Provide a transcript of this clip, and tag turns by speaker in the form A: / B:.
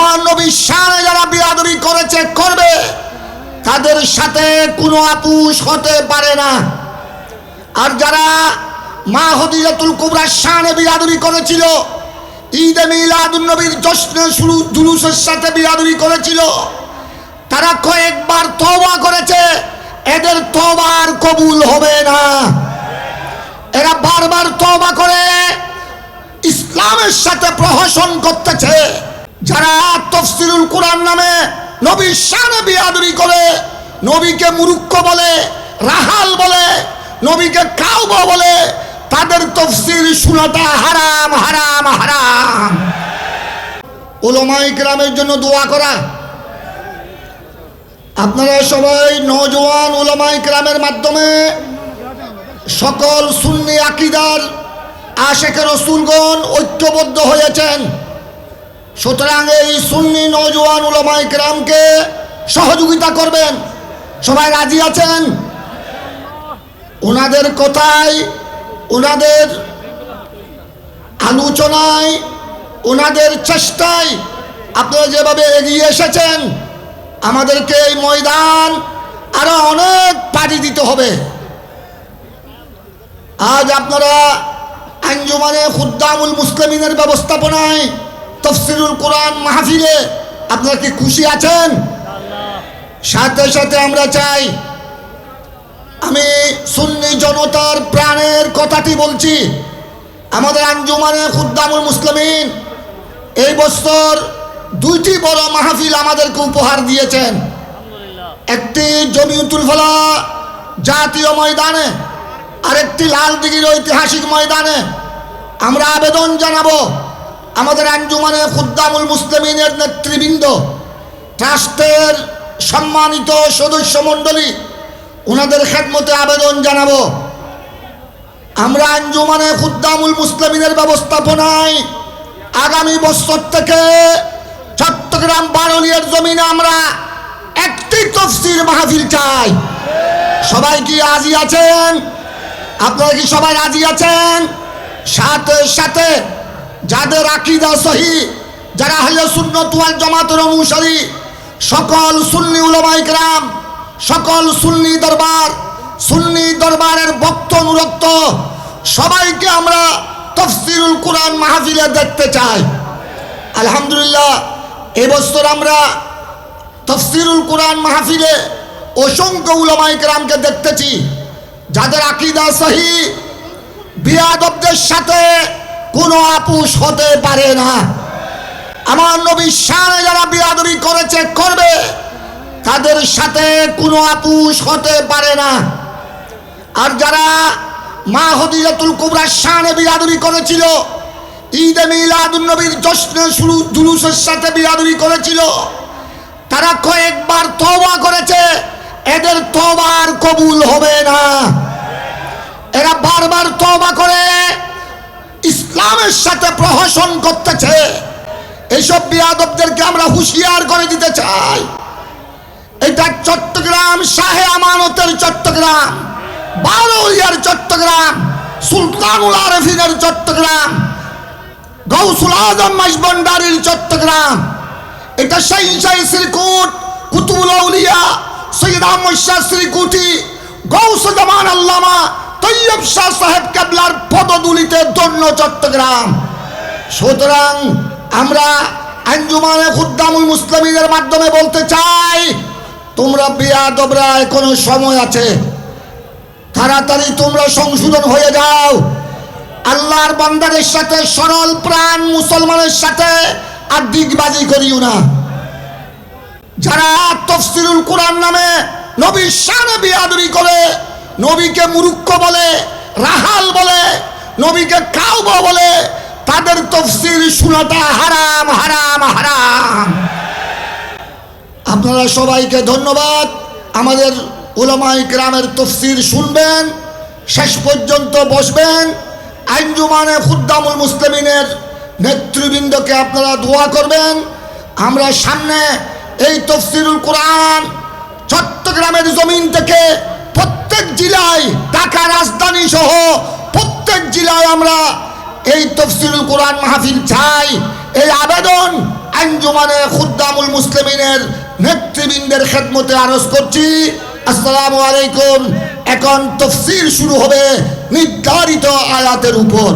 A: আমার নবীর শানে যারা বিয়াদবি করেছে, করবে। তাদের সাথে কোনো আপুষ হতে পারে না। আর যারা মা হদিজাতুল কুবরার শানে বিয়াদবি করেছিল, ঈদে মিলাদুন নবীর শুরু জুলুসের সাথে বিয়াদবি করেছিল, তারা কয়েকবার তওবা করেছে, এদের তওবার কবুল হবে না। এরা বারবার তওবা করে, ইসলামের সাথে প্রহসন করতেছে। যারা তফসিরুল কোরআন নামে নবীর শানে বিয়াদবি করে, নবীকে মুরুক্ষ বলে, রাহাল বলে, নবীকে কাউব বলে, তাদের তফসির শোনাটা হারাম হারাম হারাম। ওলমাই গ্রামের জন্য দোয়া করা। আপনারা সবাই নজওয়ান ওলামাই গ্রামের মাধ্যমে সকল সুন্নি আকিদার আশেখের রসুলগণ ঐক্যবদ্ধ হয়েছেন। সুতরাং এই সুন্নি নজওয়ান উলামাই গ্রামকে সহযোগিতা করবেন। সবাই রাজি আছেন? ওনাদের কথায়, ওনাদের আলোচনায়, ওনাদের চেষ্টায় আপনারা যেভাবে এগিয়ে এসেছেন, আমাদেরকে এই ময়দান আরও অনেক পাড়ি দিতে হবে। আজ আপনারা আঞ্জুমানে খুদ্দামুল মুসলিমিনের ব্যবস্থাপনায় তফসিরুল কোরআন মাহফিলে আপনারা কি খুশি আছেন? সাথে সাথে আমরা চাই, আমি সুন্নি জনতার প্রাণের কথাটি বলছি। আমাদের আঞ্জুমানে খুদ্দামুল মুসলিমিন এই বছর দুইটি বড় মাহফিল আমাদেরকে উপহার দিয়েছেন। একটি জমিউতুল ফলা জাতীয় ময়দানে, আরেকটি লাল দিঘির ঐতিহাসিক ময়দানে। আমরা আবেদন জানাব আমাদের আঞ্জুমানে খুদ্দামুল মুসলিমিনের নেতৃবৃন্দ, ট্রাস্টের সম্মানিত সদস্য মণ্ডলী ওনাদের খেদমতে আবেদন জানাব। আমরা আঞ্জুমানে খুদ্দামুল মুসলিমিনের ব্যবস্থাপনায় আগামী বছর থেকে চট্টগ্রাম বারলিয়ার জমিনে আমরা একটি তফসির মাহফিল চাই। সবাই কি রাজি আছেন? আপনারা কি সবাই রাজি আছেন? সাথে সাথে যাদের আকিদা সহি, যারা হলে সুন্নত ওয়াল জামাতের অনুসারী, সকল সুন্নি উলামায়ে কেরাম, সকল সুন্নি দরবার, সুন্নি দরবারের বক্ত অনুরক্ত, সবাইকে আমরা তফসিরুল কোরআন মাহফিলে দেখতে চাই। আলহামদুলিল্লাহ, এবছর আমরা তফসিরুল কোরআন মাহফিলে অসংখ্য উলামায়ে কেরামকে দেখতেছি। যাদের আকিদা সহি, বিয়াদবদের সাথে কোনো আপুষ হতে পারে না। আমার নবীর শানে যারা বিয়াদবি করেছে, করবে। তাদের সাথে কোনো আপুষ হতে পারে না। আর যারা মা হদিজাতুল কুবরার শানে বিয়াদবি করেছিল, ঈদে মিলাদুন নবীর জশ্নে শুরু, জুলুসের সাথে বিয়াদবি করেছিল, তারা কয়েকবার তওবা করেছে, এদের তওবার কবুল হবে না। এরা বারবার তওবা ইসলামের সাথে প্রহসন করতেছে। এইসব বিয়াদবদেরকে আমরা হুঁশিয়ার করে দিতে চাই। এটা চট্টগ্রাম, শাহে আমানতের চট্টগ্রাম বারোলিয়ার চট্টগ্রাম, সুলতানুল আরফিনের চট্টগ্রাম, গৌসুল আজম মাসবন্ডারির চট্টগ্রাম। এটা সেই সেই শ্রীকুট, কুতুবুল আউলিয়া, সৈয়দ আহমদ শাহ শ্রীকুটি, গৌস জামান আল্লামা তৈয়ব শাহ সাহেব কেবলার পদদুলিতে দন্য চট্টগ্রাম। সুতরাং আমরা আঞ্জুমানে খুদ্দামুল মুসলিমিনের মাধ্যমে বলতে চাই, তোমরা বিয়া বিয়াদবরা এখনও সময় আছে। তাড়াতাড়ি তোমরা সংশোধন হয়ে যাও। আল্লাহর বান্দারের সাথে সরল প্রাণ মুসলমানের সাথে আর দিগবাজি করিও না। যারা তফসিরুল কোরআন নামে নবীর শানে বিয়াদুরি করে নবীকে মুরুক্ষ বলে, রাহাল বলে, নবীকে কাউব বলে, তাদের তফসির শোনাটা হারাম হারাম হারাম। আপনারা সবাইকে ধন্যবাদ। আমাদের ওলামাই গ্রামের তফসির শুনবেন, শেষ পর্যন্ত বসবেন। আইনজুমানে খুদ্দামুল মুসলিমিনের নেতৃবৃন্দকে আপনারা দোয়া করবেন। আমরা সামনে এই তফসিরুল কোরআন চট্টগ্রামের জমিন থেকে প্রত্যেক জেলায়, ঢাকা রাজধানী সহ প্রত্যেক জেলায় আমরা এই তফসিল কোরআন মাহফিল চাই। এই আবেদন আঞ্জুমানে খুদ্দামুল মুসলিমিনের নেতৃবৃন্দের খেদমতে আরজ করছি। আসসালামু আলাইকুম। এখন তফসিল শুরু হবে নির্ধারিত আয়াতের উপর।